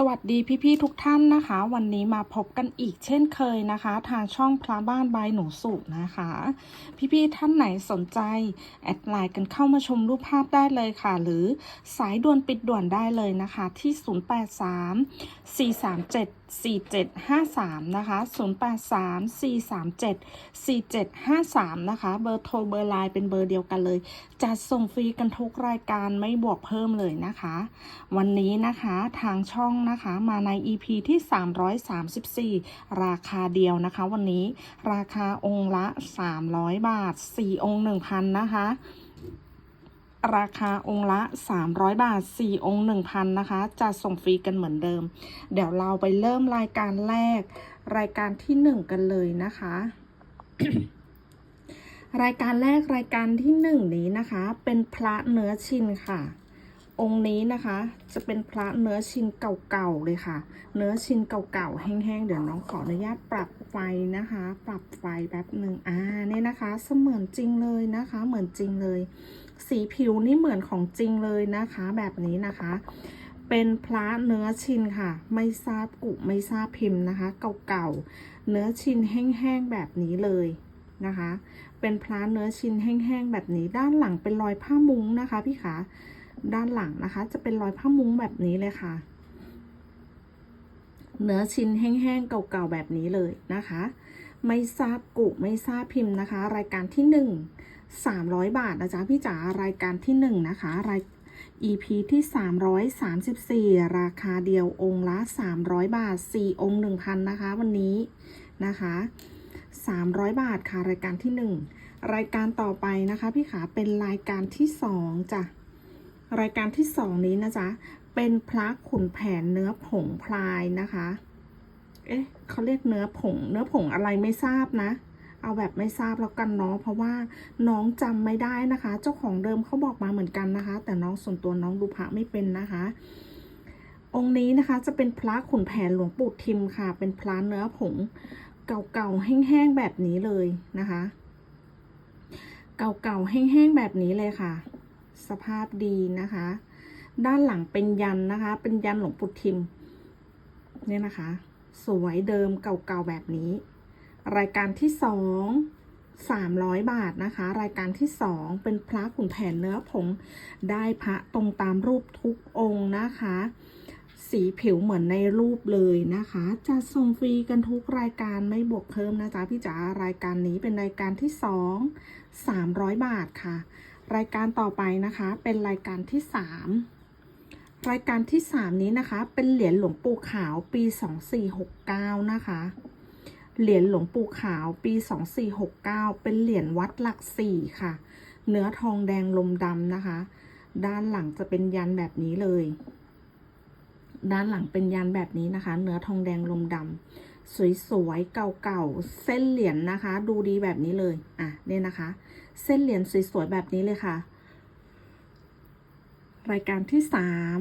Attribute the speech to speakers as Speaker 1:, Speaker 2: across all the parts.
Speaker 1: สวัสดีพี่ๆทุกท่านนะคะ วันนี้มาพบกันอีกเช่นเคยนะคะ ทางช่องพระบ้านบายหนูสุนะคะ พี่ๆท่านไหนสนใจ แอดไลน์กันเข้ามาชมรูปภาพได้เลยค่ะ หรือสายด่วนปิดด่วนได้เลยนะคะ ที่ 083 437 4753 นะคะ 083 437 4753 นะคะ เบอร์โทรเบอร์ไลน์เป็นเบอร์เดียวกันเลย จัดส่งฟรีกันทุกรายการไม่บวกเพิ่มเลยนะคะ วันนี้นะคะทางช่องนะคะมาใน EP ที่ 334 ราคาเดียวนะคะ วันนี้ราคาองค์ละ 300 บาท 4 องค์ 1,000 นะคะ ราคาองค์ละ 300 บาท 4 องค์ 1,000 นะคะ จะส่งฟรีกันเหมือนเดิม เดี๋ยวเราไปเริ่มรายการแรก รายการที่ 1 กันเลยนะคะ รายการแรกรายการที่ 1 นี้นะคะ เป็นพระเนื้อชินค่ะ องค์นี้นะคะจะเป็นพระเนื้อชินเก่าๆเลยค่ะ เนื้อชินเก่าๆแห้งๆ เดี๋ยวน้องขออนุญาตปรับไฟนะคะ ปรับไฟแป๊บหนึ่งอ่าเนี่ยนะคะ เสมือนจริงเลยนะคะ เหมือนจริงเลย สีผิวนี่เหมือนของจริงเลยนะคะ แบบนี้นะคะ เป็นพระเนื้อชินค่ะ ไม่ทราบกุไม่ทราบพิมพ์นะคะ เก่าๆ เนื้อชินแห้งๆแบบนี้เลยนะคะ เป็นพระเนื้อชินแห้งๆแบบนี้ ด้านหลังเป็นรอยผ้ามุ้งนะคะพี่ขาด้านหลังนะคะ จะเป็นรอยผ้ามุ้งแบบนี้เลยค่ะ เนื้อชิ้นแห้งๆเก่าๆแบบนี้เลยนะคะ ไม่ทราบกุไม่ทราบพิมพ์นะคะ รายการที่หนึ่ง สามร้อยบาทนะจ๊ะพี่จ๋ารายการที่หนึ่งนะคะราย EP ที่สามร้อยสามสิบสี่ราคาเดียวองค์ละสามร้อยบาทสี่องค์หนึ่งพันนะคะ วันนี้นะคะสามร้อยบาทค่ะรายการที่หนึ่งรายการต่อไปนะคะพี่ขาเป็นรายการที่สองจ้ะรายการที่สองนี้นะจ๊ะเป็นพระขุนแผนเนื้อผงพลายนะคะ เอ๊ะเขาเรียกเนื้อผง เนื้อผงอะไรไม่ทราบนะ เอาแบบไม่ทราบแล้วกันเนาะเพราะว่าน้องจำไม่ได้นะคะ เจ้าของเดิมเขาบอกมาเหมือนกันนะคะ แต่น้องส่วนตัวน้องดูพระไม่เป็นนะคะ องค์นี้นะคะจะเป็นพระขุนแผนหลวงปู่ทิมค่ะ เป็นพระเนื้อผงเก่าๆแห้งๆแบบนี้เลยนะคะ เก่าๆแห้งๆแบบนี้เลยค่ะ สภาพดีนะคะ ด้านหลังเป็นยันนะคะ เป็นยันหลวงปู่ทิมเนี่ยนะคะ สวยเดิมเก่าๆแบบนี้ รายการที่สองสามร้อยบาทนะคะ รายการที่สองเป็นพระขุนแผนเนื้อผง ได้พระตรงตามรูปทุกองค์นะคะ สีผิวเหมือนในรูปเลยนะคะจะส่งฟรีกันทุกรายการไม่บวกเพิ่มนะจ๊ะพี่จ๋ารายการนี้เป็นรายการที่สองสามร้อยบาทค่ะ รายการต่อไปนะคะเป็นรายการที่สามรายการที่สามนี้นะคะ เป็นเหรียญหลวงปู่ขาวปีสองสี่หกเก้านะคะ เหรียญหลวงปู่ขาวปีสองสี่หกเก้าเป็นเหรียญวัดหลักสี่ค่ะ เนื้อทองแดงลมดำนะคะ ด้านหลังจะเป็นยันแบบนี้เลย ด้านหลังเป็นยันแบบนี้นะคะ เนื้อทองแดงลมดำสวยๆเก่าๆเส้นเหรียญนะคะ ดูดีแบบนี้เลยอะเนี่ยนะคะ เส้นเหรียญสวยๆแบบนี้เลยค่ะ รายการที่สาม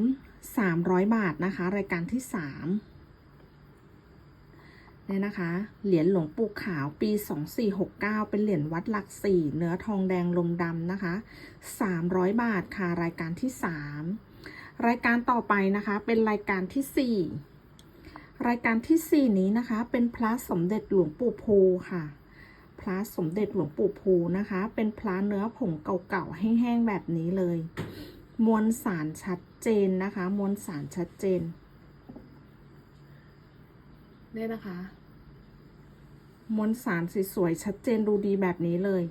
Speaker 1: สามร้อยบาทนะคะ รายการที่สาม เนี่ยนะคะ เหรียญหลวงปู่ขาวปี 2469 เป็นเหรียญวัดหลักสี่เนื้อทองแดงลมดำนะคะ 300 บาทค่ะรายการที่ 3 รายการต่อไปนะคะเป็นรายการที่ 4 รายการที่ 4 นี้นะคะ เป็นพระสมเด็จหลวงปู่ภูค่ะ พระสมเด็จหลวงปู่ภูนะคะ เป็นพระเนื้อผงเก่าๆแห้งๆแบบนี้เลย มวลสารชัดเจนนะคะ มวลสารชัดเจนเนี่ยนะคะ มวลสารสวยๆชัดเจนดูดีแบบนี้เลย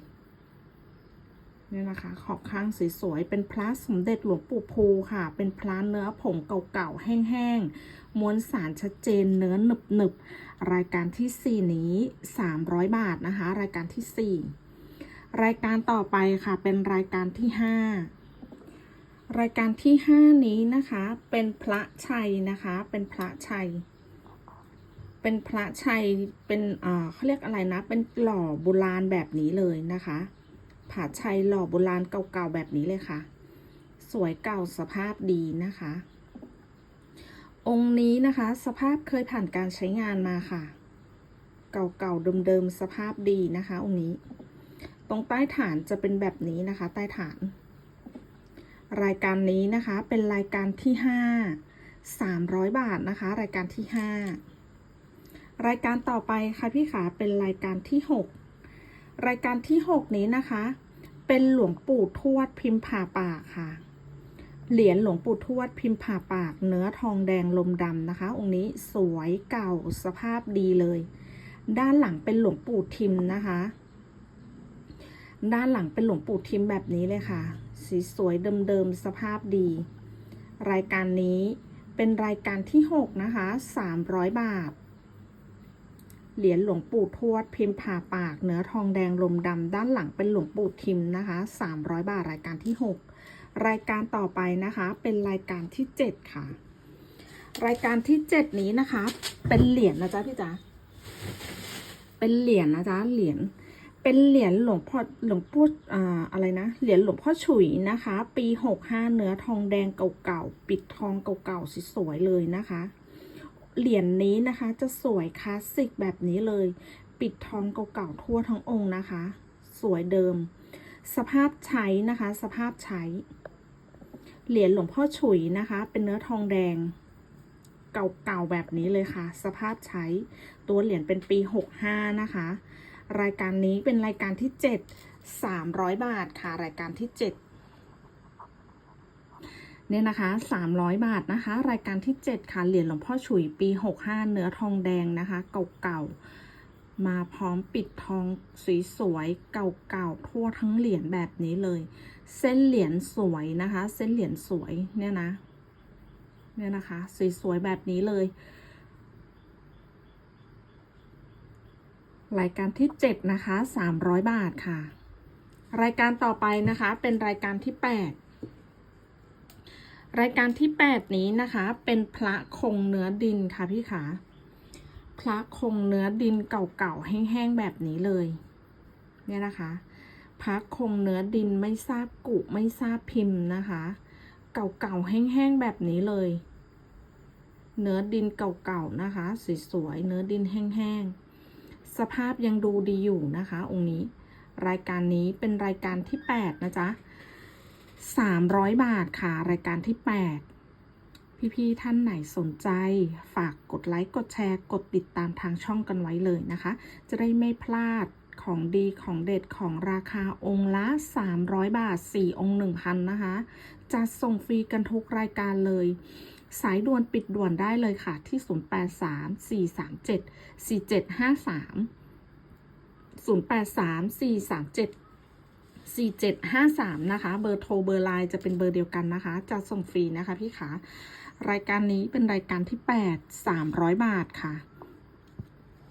Speaker 1: เนี่ยนะคะ ขอบข้างสวยๆเป็นพระสมเด็จหลวงปู่ภูค่ะ เป็นพระเนื้อผงเก่าๆแห้งๆมวลสารชัดเจนเนื้อหนึบๆรายการที่ 4 นี้ 300 บาทนะคะ รายการที่ 4 รายการต่อไปค่ะ เป็นรายการที่ 5 รายการที่ 5 นี้นะคะ เป็นพระชัยนะคะ เป็นพระชัย เป็นพระชัยเป็นเอ่อเขาเรียกอะไรนะ เป็นหล่อโบราณแบบนี้เลยนะคะผาชัยหล่อโบราณเก่าๆแบบนี้เลยค่ะ สวยเก่าสภาพดีนะคะ องค์นี้นะคะ สภาพเคยผ่านการใช้งานมาค่ะ เก่าๆเดิมๆสภาพดีนะคะ องค์นี้ ตรงใต้ฐานจะเป็นแบบนี้นะคะ ใต้ฐาน รายการนี้นะคะเป็นรายการที่ห้า300บาทนะคะ รายการที่5 รายการต่อไปค่ะพี่ขาเป็นรายการที่ 6 รายการที่ 6 นี้นะคะ เป็นหลวงปู่ทวดพิมพ์ผ่าปากค่ะ เหรียญหลวงปู่ทวดพิมพ์ผ่าปาก เนื้อทองแดงลมดำนะคะ องค์นี้สวยเก่าสภาพดีเลย ด้านหลังเป็นหลวงปู่ทิมนะคะ ด้านหลังเป็นหลวงปู่ทิมแบบนี้เลยค่ะ สีสวยเดิมๆสภาพดี รายการนี้เป็นรายการที่ 6 นะคะ 300 บาท เหรียญหลวงปู่ทวดพิมพ์ผ่าปากเนื้อทองแดงลมดำด้านหลังเป็นหลวงปู่ทิมนะคะ 300 บาทรายการที่ 6 รายการต่อไปนะคะ เป็นรายการที่ 7 ค่ะ รายการที่ 7 นี้นะคะ เป็นเหรียญนะจ๊ะพี่จ๊ะเป็นเหรียญนะจ๊ะเหรียญเป็นเหรียญหลวงพ่อหลวงพ่ออ่าอะไรนะเหรียญหลวงพ่อฉุยนะคะ ปีหกห้าเนื้อทองแดงเก่าๆปิดทองเก่าๆสวยๆเลยนะคะ เหรียญนี้นะคะ จะสวยคลาสสิกแบบนี้เลย ปิดทองเก่าๆทั่วทั้งองค์นะคะ สวยเดิม สภาพใช้นะคะ สภาพใช้ เหรียญหลวงพ่อฉุยนะคะ เป็นเนื้อทองแดง เก่าๆแบบนี้เลยค่ะ สภาพใช้ ตัวเหรียญเป็นปีหกห้านะคะ รายการนี้เป็นรายการที่ 7 300 บาทค่ะ รายการที่ 7 เนี่ยนะคะ 300 บาทนะคะ รายการที่ 7 ค่ะ เหรียญหลวงพ่อฉุยปี 65 เนื้อทองแดงนะคะ เก่าๆ มาพร้อมปิดทองสสวยๆ เก่าๆ ทั่วทั้งเหรียญแบบนี้เลย เส้นเหรียญสวยนะคะ เส้นเหรียญสวยเนี่ยนะ เนี่ยนะคะ สวยๆ แบบนี้เลย รายการที่ 7 นะคะ 300 บาทค่ะ รายการต่อไปนะคะ เป็นรายการที่ 8 รายการที่ 8 นี้นะคะ เป็นพระคงเนื้อดินค่ะพี่ขาพระคงเนื้อดินเก่าๆแห้งๆแบบนี้เลย เนี่ยนะคะพระคงเนื้อดินไม่ทราบกุไม่ทราบพิมพ์นะคะ เก่าๆแห้งๆแบบนี้เลย เนื้อดินเก่าๆนะคะสวยๆเนื้อดินแห้งๆสภาพยังดูดีอยู่นะคะ องค์นี้ รายการนี้เป็นรายการที่ 8 นะจ๊ะ 300 บาทค่ะ รายการที่ 8 พี่ๆท่านไหนสนใจ ฝากกดไลค์ กดแชร์ กดติดตามทางช่องกันไว้เลยนะคะ จะได้ไม่พลาดของดีของเด็ดของราคาองค์ละ 300 บาท 4 องค์ 1,000 นะคะ จะส่งฟรีกันทุกรายการเลย สายด่วนปิดด่วนได้เลยค่ะ ที่ 083 437 4753 083 437 4753 นะคะ เบอร์โทรเบอร์ไลน์จะเป็นเบอร์เดียวกันนะคะ จะส่งฟรีนะคะพี่ขารายการนี้เป็นรายการที่ 8 300 บาทค่ะ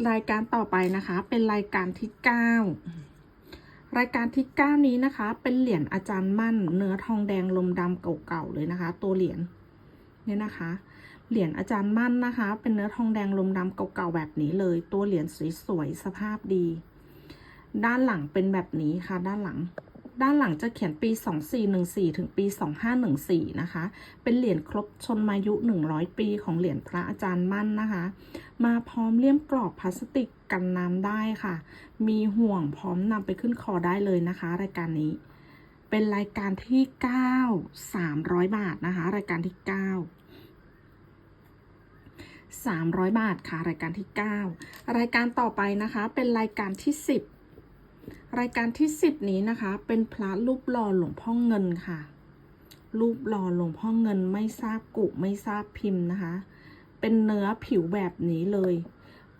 Speaker 1: รายการต่อไปนะคะ เป็นรายการที่ 9 รายการที่ 9 นี้นะคะ เป็นเหรียญอาจารย์มั่น เนื้อทองแดงลมดำเก่าๆเลยนะคะ ตัวเหรียญเนี่ยนะคะ เหรียญอาจารย์มั่นนะคะ เป็นเนื้อทองแดงลมดำเก่าๆแบบนี้เลย ตัวเหรียญสวยๆสภาพดี ด้านหลังเป็นแบบนี้ค่ะด้านหลัง ด้านหลังจะเขียนปี 2414 ถึงปี 2514 นะคะ เป็นเหรียญครบชนมายุ 100 ปีของเหรียญพระอาจารย์มั่นนะคะ มาพร้อมเลี่ยมกรอบพลาสติกกันน้ำได้ค่ะ มีห่วงพร้อมนำไปขึ้นคอได้เลยนะคะ รายการนี้ เป็นรายการที่ 9 300 บาทนะคะ รายการที่ 9 300 บาทค่ะ รายการที่ 9 รายการต่อไปนะคะ เป็นรายการที่ 10 รายการที่10นี้นะคะ เป็นพระรูปหล่อหลวงพ่อเงินค่ะ รูปหล่อหลวงพ่อเงินไม่ทราบกุไม่ทราบพิมพ์นะคะ เป็นเนื้อผิวแบบนี้เลย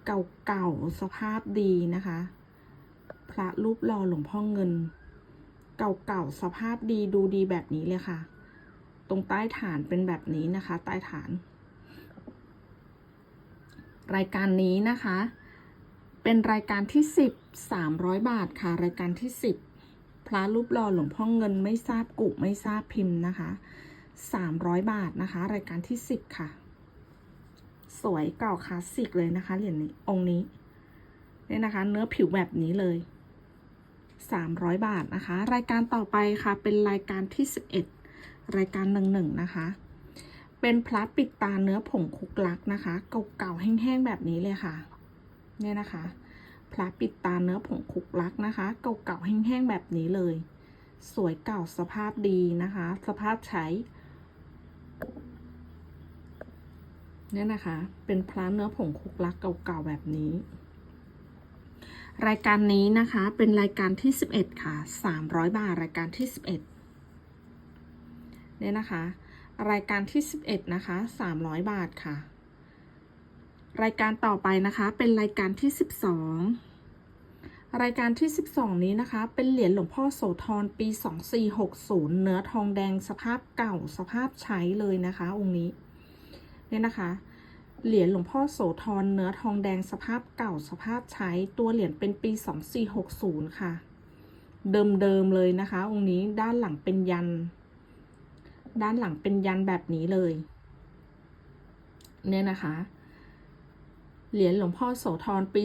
Speaker 1: เก่าๆสภาพดีนะคะ พระรูปหล่อหลวงพ่อเงิน เก่าๆสภาพดีดูดีแบบนี้เลยค่ะ ตรงใต้ฐานเป็นแบบนี้นะคะ ใต้ฐาน รายการนี้นะคะ เป็นรายการที่10 300 บาทค่ะ รายการที่ 10 พระรูปหล่อหลวงพ่อเงินไม่ทราบกุไม่ทราบพิมพ์นะคะ 300 บาทนะคะ รายการที่ 10 ค่ะ สวยเก่าคลาสสิกเลยนะคะเหรียญนี้องค์นี้เนี่ยนะคะ เนื้อผิวแบบนี้เลย 300 บาทนะคะ รายการต่อไปค่ะ เป็นรายการที่ 11 รายการหนึ่งหนึ่งนะคะ เป็นพระปิดตาเนื้อผงคุกลักนะคะ เก่าๆแห้งๆแบบนี้เลยค่ะ เนี่ยนะคะ พระปิดตาเนื้อผงคุกลักนะคะ เก่าๆแห้งๆแบบนี้เลย สวยเก่าสภาพดีนะคะ สภาพใช้เนี่ยนะคะ เป็นพระเนื้อผงคุกลักเก่าๆแบบนี้ รายการนี้นะคะเป็นรายการที่ 11 ค่ะ 300 บาทรายการที่ 11เนี่ยนะคะ รายการที่ 11 นะคะ 300 บาทค่ะ รายการต่อไปนะคะเป็นรายการที่ 12 รายการที่ 12 นี้นะคะ เป็นเหรียญหลวงพ่อโสธรปี 2460 เนื้อทองแดงสภาพเก่าสภาพใช้เลยนะคะ องค์นี้เนี่ยนะคะ เหรียญหลวงพ่อโสธรเนื้อทองแดงสภาพเก่าสภาพใช้ตัวเหรียญเป็นปี 2460 ค่ะ เดิมๆเลยนะคะ องค์นี้ด้านหลังเป็นยัน ด้านหลังเป็นยันแบบนี้เลย เนี่ยนะคะ เหรียญหลวงพ่อโสธรปี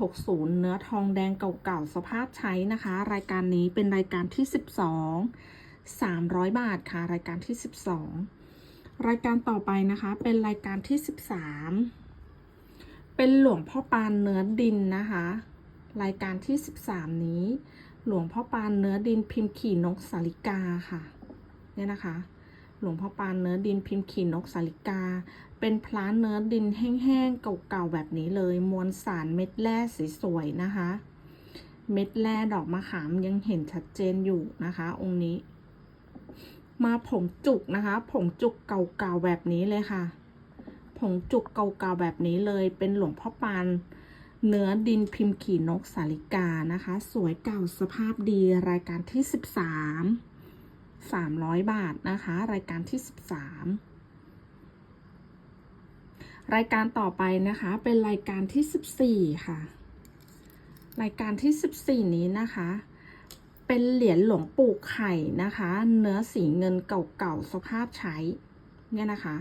Speaker 1: 2460 เนื้อทองแดงเก่าๆ สภาพใช้นะคะ รายการนี้เป็นรายการที่ 12 300 บาทค่ะ รายการที่ 12 รายการต่อไปนะคะ เป็นรายการที่ 13 เป็นหลวงพ่อปานเนื้อดินนะคะ รายการที่ 13 นี้ หลวงพ่อปานเนื้อดินพิมพ์ขี่นกสาลิกาค่ะ เนี่ยนะคะ หลวงพ่อปานเนื้อดินพิมพ์ขีนกสาลิกา เป็นพระเนื้อดินแห้งๆเก่าๆแบบนี้เลย มวลสารเม็ดแร่สวยๆนะคะ เม็ดแร่ดอกมะขามยังเห็นชัดเจนอยู่นะคะ องค์นี้ มาผงจุกนะคะ ผงจุกเก่าๆแบบนี้เลยค่ะ ผงจุกเก่าๆแบบนี้เลย เป็นหลวงพ่อปานเนื้อดินพิมพ์ขีนกสาลิกานะคะ สวยเก่าสภาพดีรายการที่ 13 300 บาทนะคะ รายการที่ 13 รายการต่อไปนะคะ เป็นรายการที่ 14 ค่ะ รายการที่ 14 นี้นะคะ เป็นเหรียญหลวงปู่ไข่นะคะ เนื้อสีเงินเก่าๆสภาพใช้เนี่ยนะคะ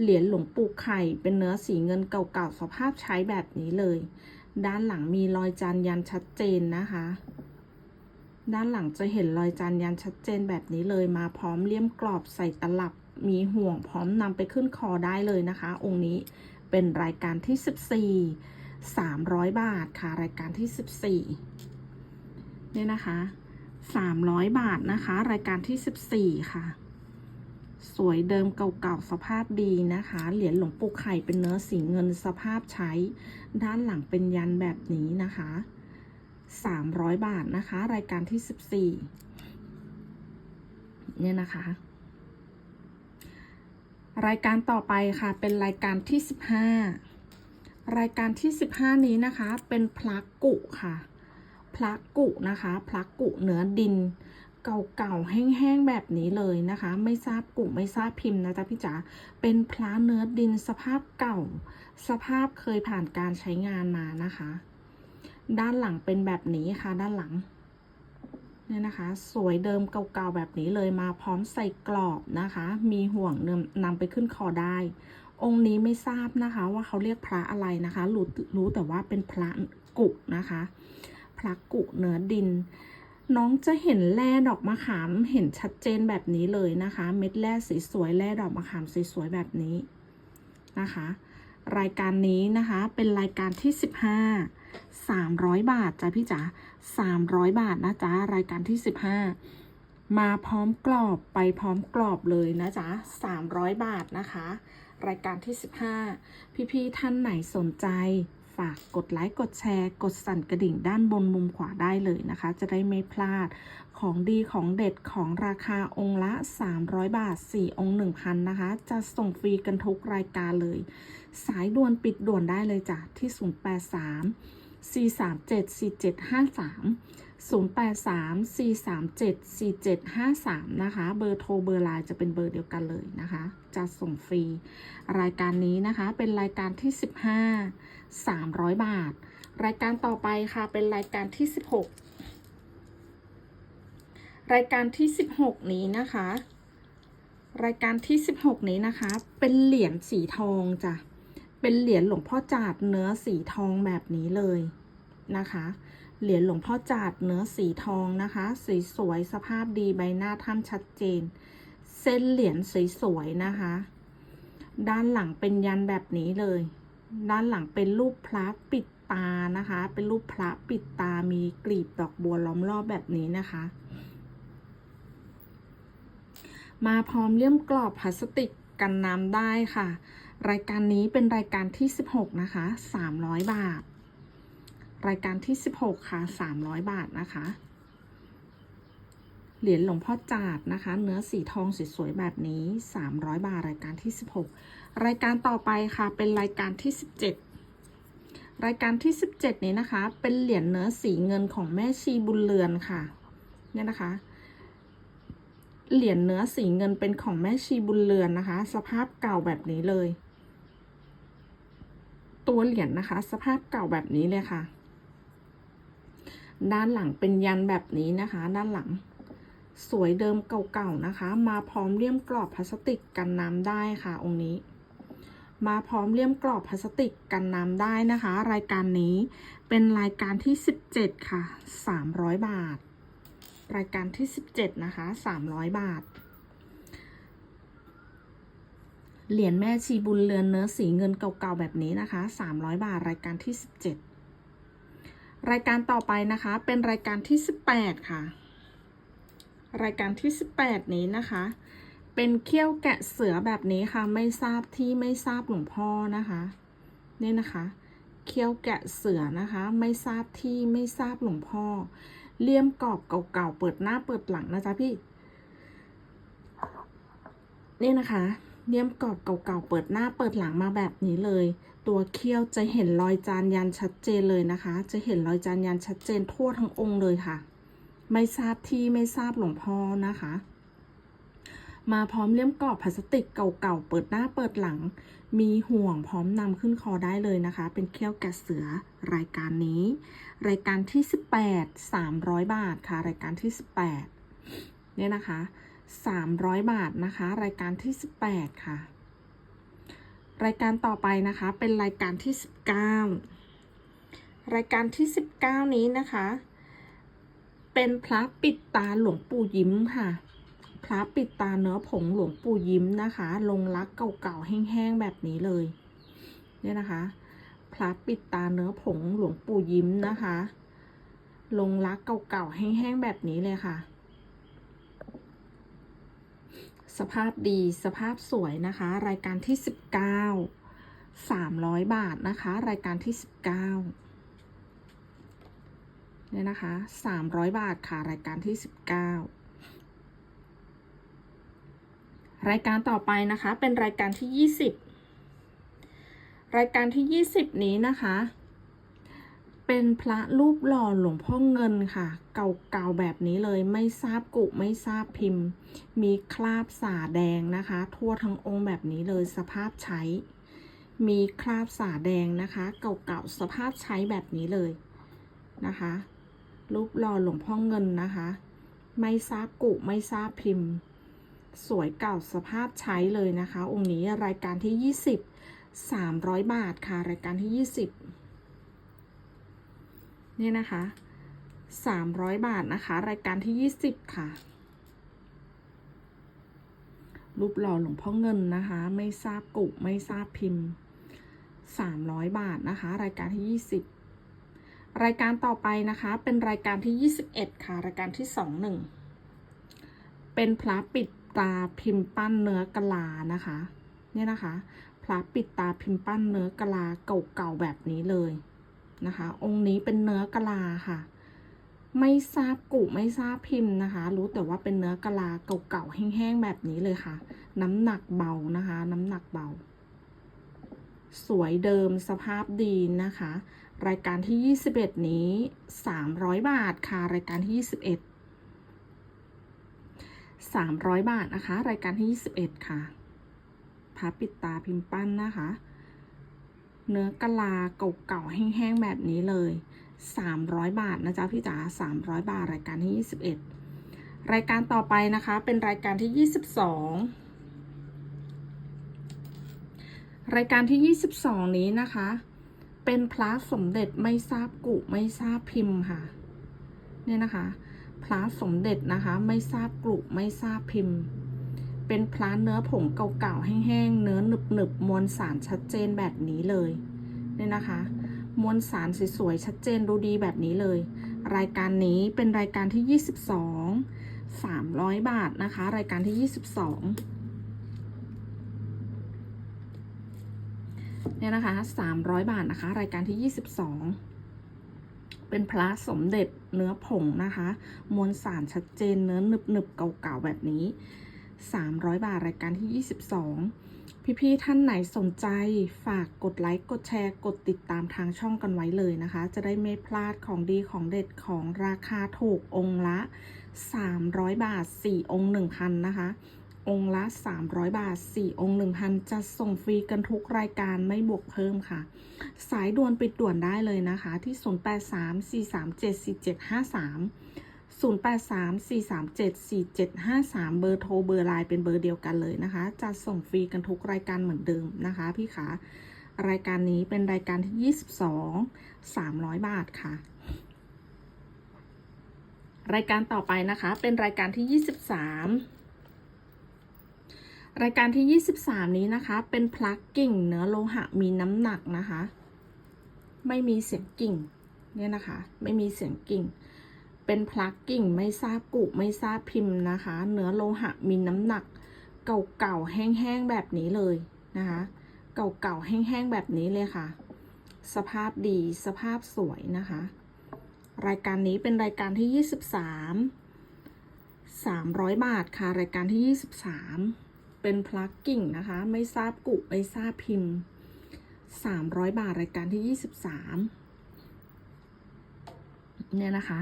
Speaker 1: เหรียญหลวงปู่ไข่เป็นเนื้อสีเงินเก่าๆสภาพใช้แบบนี้เลย ด้านหลังมีรอยจานยันชัดเจนนะคะ ด้านหลังจะเห็นรอยจานยันชัดเจนแบบนี้เลยมาพร้อมเลี่ยมกรอบใส่ตลับมีห่วงพร้อมนำไปขึ้นคอได้เลยนะคะ องค์นี้เป็นรายการที่ 14 300 บาทค่ะ รายการที่ 14เนี่ยนะคะ 300 บาทนะคะ รายการที่ 14 ค่ะ สวยเดิมเก่าๆสภาพดีนะคะ เหรียญหลวงปู่ไข่เป็นเนื้อสีเงินสภาพใช้ ด้านหลังเป็นยันแบบนี้นะคะ 300 บาทนะคะ รายการที่ 14 เนี่ยนะคะ รายการต่อไปค่ะ เป็นรายการที่ 15 รายการที่ 15 นี้นะคะ เป็นพลักกุค่ะพลักกุนะคะพลักกุเนื้อดินเก่าๆแห้งๆแบบนี้เลยนะคะ ไม่ทราบกลุ่มไม่ทราบพิมพ์นะจ๊ะพี่จ๋าเป็นพระเนื้อดินสภาพเก่า สภาพเคยผ่านการใช้งานมานะคะ ด้านหลังเป็นแบบนี้ค่ะ ด้านหลังเนี่ยนะคะ สวยเดิมเก่าๆแบบนี้เลยมาพร้อมใส่กรอบนะคะ มีห่วงเนำนำไปขึ้นคอได้ องค์นี้ไม่ทราบนะคะ ว่าเขาเรียกพระอะไรนะคะ รู้รู้แต่ว่าเป็นพระกุนะคะ พระกุเนื้อดิน น้องจะเห็นแร่ดอกมะขามเห็นชัดเจนแบบนี้เลยนะคะ เม็ดแร่สีสวยแร่ดอกมะขามสวยแบบนี้นะคะ รายการนี้นะคะเป็นรายการที่ 15 300 บาทจ้ะพี่จ๋า300 บาทนะจ๊ะรายการที่ 15 มาพร้อมกรอบไปพร้อมกรอบเลยนะจ๊ะ300 บาทนะคะ รายการที่ 15 พี่ๆท่านไหนสนใจฝากกดไลค์ กดแชร์ กดสั่นกระดิ่งด้านบนมุมขวาได้เลยนะคะ จะได้ไม่พลาดของดีของเด็ดของราคาองค์ละ 300 บาท 4 องค์ 1,000 นะคะ จะส่งฟรีกันทุกรายการเลย สายด่วนปิดด่วนได้เลยจ้ะที่ 083 437 4753 083 437 4753 นะคะ เบอร์โทรเบอร์ไลน์จะเป็นเบอร์เดียวกันเลยนะคะ จะส่งฟรี รายการนี้นะคะเป็นรายการที่ 15 300 บาท รายการต่อไปค่ะเป็นรายการที่ 16 รายการที่ 16 นี้นะคะ รายการที่ 16 นี้นะคะ เป็นเหรียญสีทองจ้ะ เป็นเหรียญหลวงพ่อจาดเนื้อสีทองแบบนี้เลยนะคะ เหรียญหลวงพ่อจาดเนื้อสีทองนะคะสีสวยสภาพดีใบหน้าท่านชัดเจน เส้นเหรียญสวยๆนะคะ ด้านหลังเป็นยันแบบนี้เลย ด้านหลังเป็นรูปพระปิดตานะคะ เป็นรูปพระปิดตามีกลีบดอกบัวล้อมรอบแบบนี้นะคะ มาพร้อมเลี่ยมกรอบพลาสติกกันน้ำได้ค่ะ รายการนี้เป็นรายการที่ 16 นะคะ 300 บาท รายการที่ 16 ค่ะ 300 บาทนะคะ เหรียญหลวงพ่อจาดนะคะ เนื้อสีทองสวยๆแบบนี้ 300 บาท รายการที่ 16 รายการต่อไปค่ะเป็นรายการที่ 17รายการที่ 17 นี้นะคะ เป็นเหรียญเนื้อสีเงินของแม่ชีบุญเรือนค่ะ เนี่ยนะคะ เหรียญเนื้อสีเงินเป็นของแม่ชีบุญเรือนนะคะ สภาพเก่าแบบนี้เลย ตัวเหรียญนะคะ สภาพเก่าแบบนี้เลยค่ะ ด้านหลังเป็นยันแบบนี้นะคะ ด้านหลัง สวยเดิมเก่าๆนะคะ มาพร้อมเลี่ยมกรอบพลาสติกกันน้ำได้ค่ะ องค์นี้ มาพร้อมเลี่ยมกรอบพลาสติกกันน้ำได้นะคะ รายการนี้เป็นรายการที่ 17 ค่ะ 300 บาท รายการที่ 17 นะคะ 300 บาท เหรียญแม่ชีบุญเรือนเนื้อสีเงินเก่าๆแบบนี้นะคะ 300 บาทรายการที่ 17 รายการต่อไปนะคะเป็นรายการที่ 18 ค่ะ รายการที่ 18 นี้นะคะ เป็นเขี้ยวแกะเสือแบบนี้ค่ะ ไม่ทราบที่ไม่ทราบหลวงพ่อนะคะนี่นะคะเขี้ยวแกะเสือนะคะ ไม่ทราบที่ไม่ทราบหลวงพ่อ เลี่ยมกรอบเก่าๆเปิดหน้าเปิดหลังนะจ๊ะพี่ นี่นะคะ เลี่ยมกรอบเก่าๆเปิดหน้าเปิดหลังมาแบบนี้เลย ตัวเขี้ยวจะเห็นรอยจานยันชัดเจนเลยนะคะ จะเห็นรอยจานยันชัดเจนทั่วทั้งองค์เลยค่ะ ไม่ทราบที่ไม่ทราบหลวงพ่อนะคะ มาพร้อมเลี่ยมกรอบพลาสติกเก่าๆเปิดหน้าเปิดหลัง มีห่วงพร้อมนำขึ้นคอได้เลยนะคะ เป็นเขี้ยวแกะเสือรายการนี้ รายการที่ 18 300 บาทค่ะ รายการที่ 18เนี่ยนะคะ 300 บาทนะคะ รายการที่ 18 ค่ะ รายการต่อไปนะคะเป็นรายการที่ 19 รายการที่ 19 นี้นะคะ เป็นพระปิดตาหลวงปู่ยิ้มค่ะ พระปิดตาเนื้อผงหลวงปู่ยิ้มนะคะ ลงรักเก่าๆแห้งๆแบบนี้เลยเนี่ยนะคะพระปิดตาเนื้อผงหลวงปู่ยิ้มนะคะ ลงรักเก่าๆแห้งๆแบบนี้เลยค่ะ สภาพดีสภาพสวยนะคะ รายการที่ 19 300 บาทนะคะ รายการที่ 19เนี่ยนะคะ 300 บาทค่ะ รายการที่ 19 รายการต่อไปนะคะเป็นรายการที่ 20 รายการที่ 20 นี้นะคะ เป็นพระรูปหล่อหลวงพ่อเงินค่ะ เก่าๆแบบนี้เลยไม่ทราบกุไม่ทราบพิมพ์ มีคราบสาแดงนะคะ ทั่วทั้งองค์แบบนี้เลยสภาพใช้ มีคราบสาแดงนะคะ เก่าๆสภาพใช้แบบนี้เลยนะคะ รูปหล่อหลวงพ่อเงินนะคะ ไม่ทราบกุไม่ทราบพิมพ์ สวยเก่าสภาพใช้เลยนะคะ องค์นี้รายการที่ 20 300 บาทค่ะ รายการที่ 20 เนี่ยนะคะ300บาทนะคะ รายการที่20ค่ะ รูปหล่อหลวงพ่อเงินนะคะ ไม่ทราบกุไม่ทราบพิมพ์300บาทนะคะ รายการที่20รายการต่อไปนะคะ เป็นรายการที่21ค่ะ รายการที่21เป็นพระปิดตาพิมพ์ปั้นเนื้อกะลานะคะ เนี่ยนะคะ พระปิดตาพิมพ์ปั้นเนื้อกะลาเก่าๆแบบนี้เลย นะคะ องค์นี้เป็นเนื้อกะลาค่ะ ไม่ทราบกุไม่ทราบพิมพ์นะคะ รู้แต่ว่าเป็นเนื้อกะลาเก่าๆแห้งๆแบบนี้เลยค่ะ น้ำหนักเบานะคะ น้ำหนักเบา สวยเดิมสภาพดีนะคะ รายการที่ 21 นี้ 300 บาทค่ะ รายการที่ 21 300 บาทนะคะ รายการที่ 21 ค่ะพระปิดตาพิมพ์ปั้นนะคะ เนื้อกะลาเก่าๆแห้งๆแบบนี้เลย 300 บาทนะจ๊ะพี่จ๋า300 บาทรายการที่ 21 รายการต่อไปนะคะเป็นรายการที่ 22 รายการที่ 22 นี้นะคะ เป็นพระสมเด็จไม่ทราบกุไม่ทราบพิมพ์ค่ะเนี่ยนะคะพระสมเด็จนะคะไม่ทราบกลุไม่ทราบพิมพ์ เป็นพระเนื้อผงเก่าๆแห้งๆเนื้อหนึบๆมวลสารชัดเจนแบบนี้เลยเนี่ยนะคะ มวลสารสวยๆชัดเจนดูดีแบบนี้เลย รายการนี้เป็นรายการที่ 22 300 บาทนะคะ รายการที่ 22เนี่ยนะคะสามร้อยบาทนะคะ รายการที่ยี่สิบสองเป็นพระสมเด็จเนื้อผงนะคะ มวลสารชัดเจนเนื้อหนึบหนึบๆเก่าๆแบบนี้ สามร้อยบาท รายการที่ยี่สิบสองพี่ๆท่านไหนสนใจฝากกดไลค์ กดแชร์ กดติดตามทางช่องกันไว้เลยนะคะ จะได้ไม่พลาดของดีของเด็ดของราคาถูกองค์ละ 300 บาท 4 องค์ 1,000 นะคะ องค์ละ 300 บาท 4 องค์ 1,000 จะส่งฟรีกันทุกรายการไม่บวกเพิ่มค่ะ สายด่วนปิดด่วนได้เลยนะคะที่ 0834374753 0834374753 เบอร์โทรเบอร์ไลน์เป็นเบอร์เดียวกันเลยนะคะ จะส่งฟรีกันทุกรายการเหมือนเดิมนะคะพี่ขารายการนี้เป็นรายการที่ 22 300 บาทค่ะ รายการต่อไปนะคะ เป็นรายการที่ 23 รายการที่ 23 นี้นะคะ เป็นพลักกิ่งเนื้อโลหะมีน้ำหนักนะคะ ไม่มีเสียงกิ่งเนี่ยนะคะ ไม่มีเสียงกิ่ง เป็นพลักกิ่งไม่ทราบกุไม่ทราบพิมพ์นะคะ เนื้อโลหะมีน้ำหนัก เก่าๆแห้งๆแบบนี้เลยนะคะ เก่าๆแห้งๆแบบนี้เลยค่ะ สภาพดีสภาพสวยนะคะ รายการนี้เป็นรายการที่ 23 300 บาทค่ะ รายการที่ 23 เป็นพลักกิ่งนะคะ ไม่ทราบกุไม่ทราบพิมพ์ 300 บาทรายการที่ 23เนี่ยนะคะ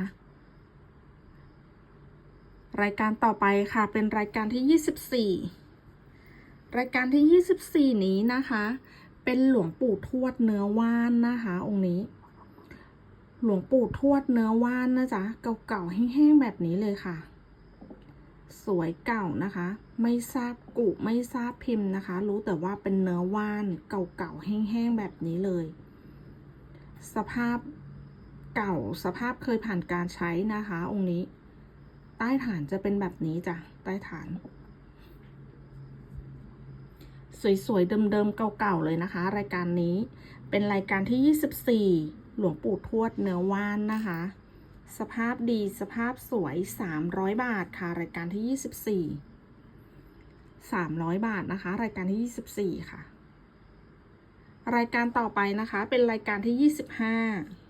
Speaker 1: รายการต่อไปค่ะ เป็นรายการที่ 24 รายการที่ 24 นี้นะคะ เป็นหลวงปู่ทวดเนื้อว่านนะคะ องค์นี้ หลวงปู่ทวดเนื้อว่านนะจ๊ะ เก่าๆแห้งๆแบบนี้เลยค่ะ สวยเก่านะคะ ไม่ทราบกุไม่ทราบพิมพ์นะคะ รู้แต่ว่าเป็นเนื้อว่านเก่าๆแห้งๆแบบนี้เลย สภาพเก่าสภาพเคยผ่านการใช้นะคะ องค์นี้ ต้ฐานจะเป็นแบบนี้จ้ะ ใต้ฐาน สวยๆ เดิมๆ เก่าๆ เลยนะคะ รายการนี้ เป็นรายการที่ 24 หลวงปู่ทวดเนื้อว่านนะคะ สภาพดี สภาพสวย 300 บาทค่ะ รายการที่ 24 300 บาทนะคะ รายการที่ 24 ค่ะ รายการต่อไปนะคะ เป็นรายการที่ 25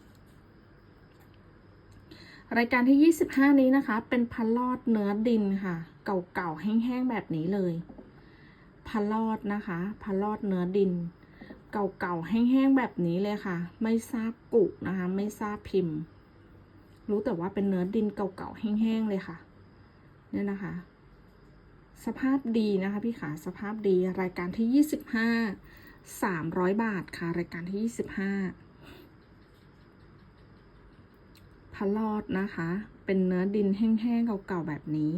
Speaker 1: รายการที่ 25 นี้นะคะ เป็นพันลอดเนื้อดินค่ะ เก่าๆแห้งๆแบบนี้เลยพันลอดนะคะพันลอดเนื้อดิน เก่าๆแห้งๆแบบนี้เลยค่ะ ไม่ทราบกุนะคะ ไม่ทราบพิมพ์ รู้แต่ว่าเป็นเนื้อดินเก่าๆแห้งๆเลยค่ะเนี่ยนะคะ สภาพดีนะคะพี่ขาสภาพดีรายการที่ 25 300 บาทค่ะ รายการที่ 25 พะลอดนะคะ เป็นเนื้อดินแห้งๆเก่าๆแบบนี้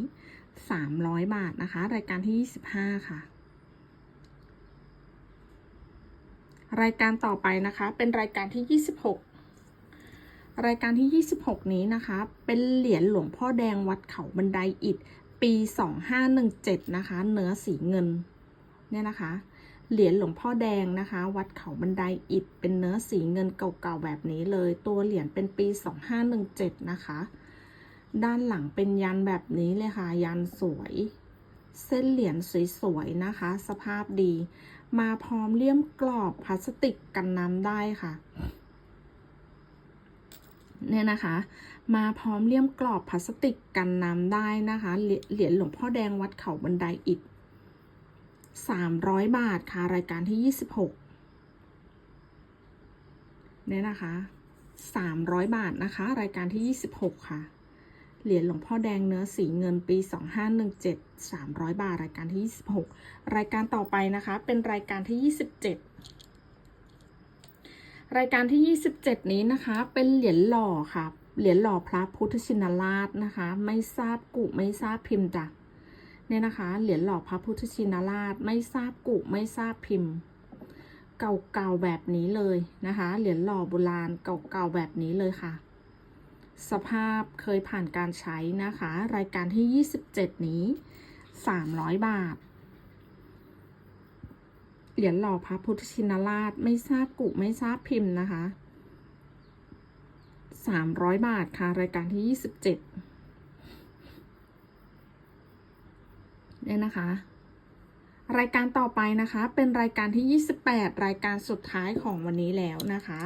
Speaker 1: 300 บาทนะคะ รายการที่ 25 ค่ะ รายการต่อไปนะคะ เป็นรายการที่ 26 รายการที่ 26 นี้นะคะ เป็นเหรียญหลวงพ่อแดงวัดเขาบันไดอิฐปี 2517 นะคะ เนื้อสีเงิน เนี่ยนะคะ เหรียญหลวงพ่อแดงนะคะ วัดเขาบันไดอิฐเป็นเนื้อสีเงินเก่าๆแบบนี้เลย ตัวเหรียญเป็นปี 2517 นะคะ ด้านหลังเป็นยันแบบนี้เลยค่ะ ยันสวย เส้นเหรียญสวยๆนะคะ สภาพดี มาพร้อมเลี่ยมกรอบพลาสติกกันน้ำได้ค่ะเนี่ยนะคะ มาพร้อมเลี่ยมกรอบพลาสติกกันน้ำได้นะคะ เหรียญหลวงพ่อแดงวัดเขาบันไดอิฐ สามร้อยบาทค่ะ รายการที่ยี่สิบหกเนี่ยนะคะสามร้อยบาทนะคะ รายการที่ยี่สิบหกค่ะ เหรียญหลวงพ่อแดงเนื้อสีเงินปี 2517 300 บาท รายการที่ 26 รายการต่อไปนะคะ เป็นรายการที่ 27 รายการที่ 27 นี้นะคะ เป็นเหรียญหล่อค่ะ เหรียญหล่อพระพุทธชินราชนะคะ ไม่ทราบกุไม่ทราบพิมพ์จ้ะ เนี่ยนะคะ เหรียญหล่อพระพุทธชินราชไม่ทราบกุไม่ทราบพิมพ์ เก่าๆแบบนี้เลยนะคะ เหรียญหล่อโบราณเก่าๆแบบนี้เลยค่ะ สภาพเคยผ่านการใช้นะคะ รายการที่ 27 นี้ 300 บาท เหรียญหล่อพระพุทธชินราชไม่ทราบกุไม่ทราบพิมพ์นะคะ 300 บาทค่ะ รายการที่ 27 เนี่ยนะคะ รายการต่อไปนะคะ เป็นรายการที่ 28 รายการสุดท้ายของวันนี้แล้วนะคะ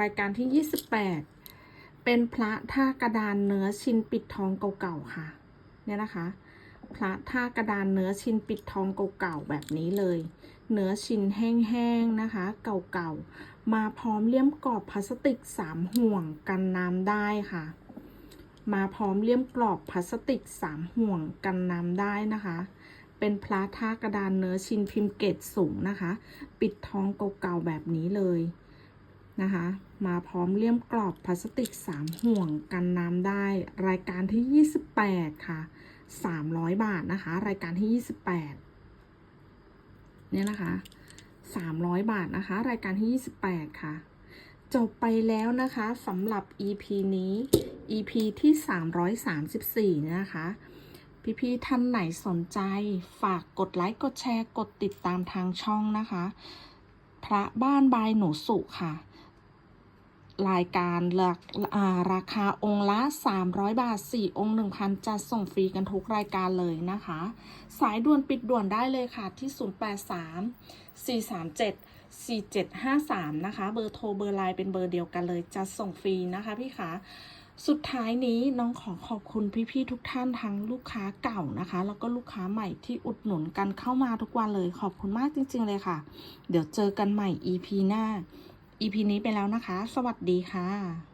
Speaker 1: รายการที่ 28 เป็นพระท่ากระดานเนื้อชิ้นปิดทองเก่าๆค่ะ เนี่ยนะคะ พระท่ากระดานเนื้อชิ้นปิดทองเก่าๆแบบนี้เลย เนื้อชิ้นแห้งๆนะคะ เก่าๆ มาพร้อมเลี่ยมกรอบพลาสติก 3 ห่วงกันน้ำได้ค่ะ มาพร้อมเลี่ยมกรอบพลาสติก 3 ห่วงกันน้ำได้นะคะ เป็นพระท่ากระดานเนื้อชิ้นพิมพ์เกตสูงนะคะ ปิดทองเก่าๆแบบนี้เลยนะคะ มาพร้อมเลี่ยมกรอบพลาสติก 3 ห่วงกันน้ำได้ รายการที่ 28 ค่ะ 300 บาทนะคะ รายการที่ 28 เนี่ยนะคะ 300 บาทนะคะ รายการที่ 28 ค่ะ จบไปแล้วนะคะสำหรับ EP นี้ EP ที่ 334 นะคะ พี่ๆท่านไหนสนใจฝากกดไลค์ กดแชร์ กดติดตามทางช่องนะคะ พระบ้านบายหนูสุค่ะ รายการราราคาองค์ละ 300 บาท 4 องค์ 1,000 จะส่งฟรีกันทุกรายการเลยนะคะ สายด่วนปิดด่วนได้เลยค่ะที่ 083 437 4753 นะคะ เบอร์โทรเบอร์ไลน์เป็นเบอร์เดียวกันเลยจะส่งฟรีนะคะพี่คะ สุดท้ายนี้น้องขอขอบคุณพี่ๆทุกท่านทั้งลูกค้าเก่านะคะ แล้วก็ลูกค้าใหม่ที่อุดหนุนกันเข้ามาทุกวันเลยขอบคุณมากจริง ๆ เลยค่ะ เดี๋ยวเจอกันใหม่ EP หน้า EP นี้ไปแล้วนะคะ สวัสดีค่ะ